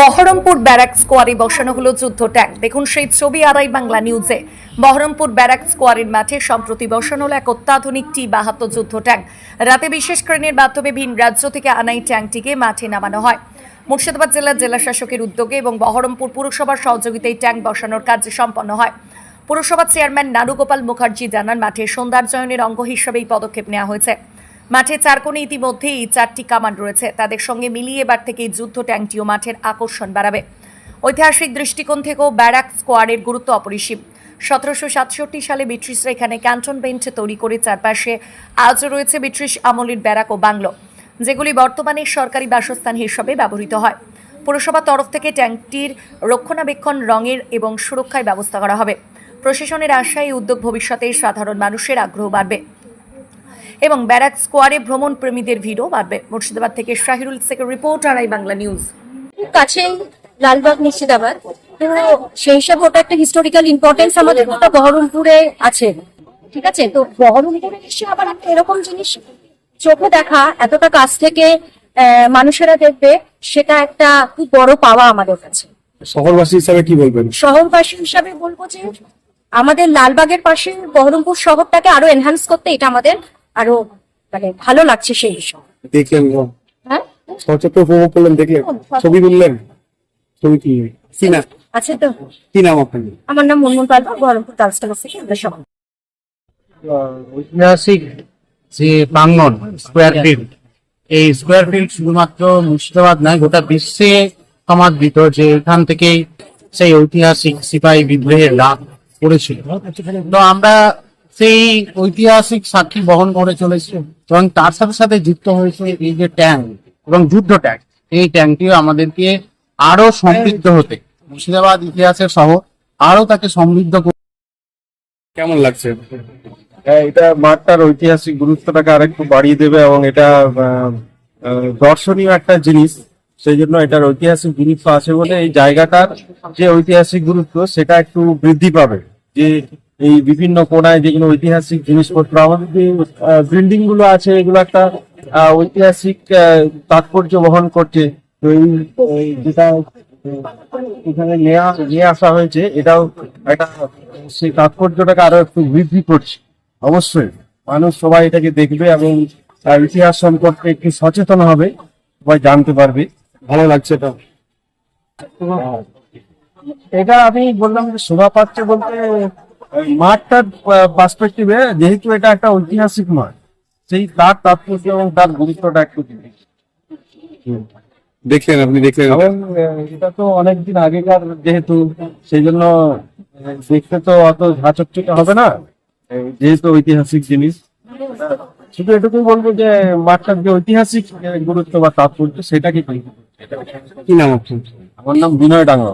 Baharampur barrack স্কোয়ারে বসানো হলো যুদ্ধ ট্যাঙ্ক। দেখুন সেই ছবি আড়াই বাংলা নিউজে। বহরমপুর ব্যারাক স্কোয়ারের মাঠে সম্প্রতি বসানো হলো এক অত্যাধুনিক টি বাহাত্তর যুদ্ধ ট্যাঙ্ক। রাতে বিশেষ ক্রেনের মাধ্যমে ভিন রাজ্য থেকে আনাই ট্যাঙ্কটিকে মাঠে নামানো হয়। মুর্শিদাবাদ জেলার জেলা শাসকের উদ্যোগে এবং বহরমপুর পুরসভার সহযোগিতায় ট্যাঙ্ক বসানোর কাজ সম্পন্ন হয়। পুরসভার চেয়ারম্যান নানুগোপাল মুখার্জি জানান, মাঠে সৌন্দর্যায়নের অঙ্গ হিসেবে এই পদক্ষেপ নেওয়া হয়েছে। মাঠে চার কোণে ইতিমধ্যেই চারটি কামান রয়েছে। তাদের সঙ্গে মিলিয়ে এবার থেকে যুদ্ধ ট্যাঙ্কটিও মাঠের আকর্ষণ বাড়াবে। ঐতিহাসিক দৃষ্টিকোণ থেকেও ব্যারাক স্কোয়াডের গুরুত্ব অপরিসীম। সতেরোশো সাতষট্টি সালে ব্রিটিশরা এখানে ক্যান্টনমেন্ট তৈরি করে চারপাশে আজও রয়েছে ব্রিটিশ আমলের ব্যারাক ও বাংলো, যেগুলি বর্তমানে সরকারি বাসস্থান হিসাবে ব্যবহৃত হয়। পুরসভার তরফ থেকে ট্যাঙ্কটির রক্ষণাবেক্ষণ, রঙের এবং সুরক্ষায় ব্যবস্থা করা হবে। প্রশাসনের আশায় এই উদ্যোগ ভবিষ্যতে সাধারণ মানুষের আগ্রহ বাড়বে। এবং ব্যারাক স্কোয়ারে ভ্রমণ প্রেমীদের ভিড়ও বাড়বে। মুর্শিদাবাদ থেকে শাহিরুল শেখের রিপোর্ট আড়াই বাংলা নিউজ। কাছেই লালবাগ মুর্শিদাবাদ। তো সেই হিসাবে ওটা একটা হিস্টোরিক্যাল ইম্পর্টেন্স আমাদের ওটা বহরমপুরে আছে। ঠিক আছে? তো বহরমপুরে এসে আবার একটা এরকম জিনিস চোখে দেখা এতটা কাছ থেকে আহ, মানুষেরা দেখবে সেটা একটা খুব বড় পাওয়া আমাদের কাছে। শহরবাসী হিসাবে কি বলবেন? শহরবাসী হিসাবে বলব যে আমাদের লালবাগের পাশে বহরমপুর শহরটাকে আরও এনহান্স করতে এটা আমাদের আরও মানে ভালো লাগছে সেই হিসাবে। দেখলেন হ্যাঁ? উপভোগ করলেন দেখলেন? ছবি তুললেন? ছবি কি কি নাম? আছে তো। কি নাম আপনার? আমার নাম মুনমুন পাল বহরমপুর গার্লস থেকে আমরা ঐতিহাসিক যে প্রাঙ্গন স্কোয়ার ফিল্ড এই স্কোয়ার ফিল্ড শুধুমাত্র মুর্শিদাবাদ নয় গোটা বিশ্বে সমাদৃত যে এখান থেকেই সেই ঐতিহাসিক সিপাহী বিদ্রোহের লাভ করেছিল তো আমরা সেই ঐতিহাসিক সাক্ষী বহন করে চলেছে এবং তার সাথে সাথে যুক্ত হয়েছে এই যে ট্যাঙ্ক এবং যুদ্ধ ট্যাঙ্ক। এই ট্যাঙ্কটিও আমাদেরকে আরও সমৃদ্ধ হতে মুর্শিদাবাদ ইতিহাসের শহর আরও তাকে সমৃদ্ধ কেমন লাগছে? হ্যাঁ এটা মাঠটার ঐতিহাসিক গুরুত্বটাকে আরেকটু বাড়িয়ে দেবে এবং এটা দর্শনীয় একটা জিনিস। সেই জন্য এটার ঐতিহাসিক গুরুত্ব আছে বলে এই জায়গাটার যে ঐতিহাসিক গুরুত্ব সেটা একটু বৃদ্ধি পাবে। যে এই বিভিন্ন কোনায় যেগুলো ঐতিহাসিক জিনিসপত্র, আমাদের যে বিল্ডিংগুলো আছে, এগুলো একটা ঐতিহাসিক তাৎপর্য বহন করছে। তো যেটা এখানে নিয়ে আসা হয়েছে, এটাও একটা, সেই তাৎপর্যটাকে আরও একটু বৃদ্ধি করছে। অবশ্যই, মানুষ সবাই এটাকে দেখবে এবং ইতিহাস সম্পর্কে একটু সচেতন হবে, সবাই জানতে পারবে। ভালো লাগছে এটা। এটা আমি বললাম শোভা পাচ্ছে বলতে মাঠটার পার্সপেক্টিভে যেহেতু এটা একটা ঐতিহাসিক মাঠ সেই তার তাৎপর্য এবং তার গুরুত্বটা একটু দেখলেন আপনি দেখলেন এটা? তো অনেকদিন আগেকার যেহেতু সেই জন্য দেখতে তো অত ঝাঁচকচকে হবে না যেহেতু ঐতিহাসিক জিনিস। শুধু এটুকুই বলব যে মাঠটার যে ঐতিহাসিক গুরুত্ব বা তাৎপর্য সেটাকে কি নাম আপনার? আমার নাম বিনয় ডাঙ্গা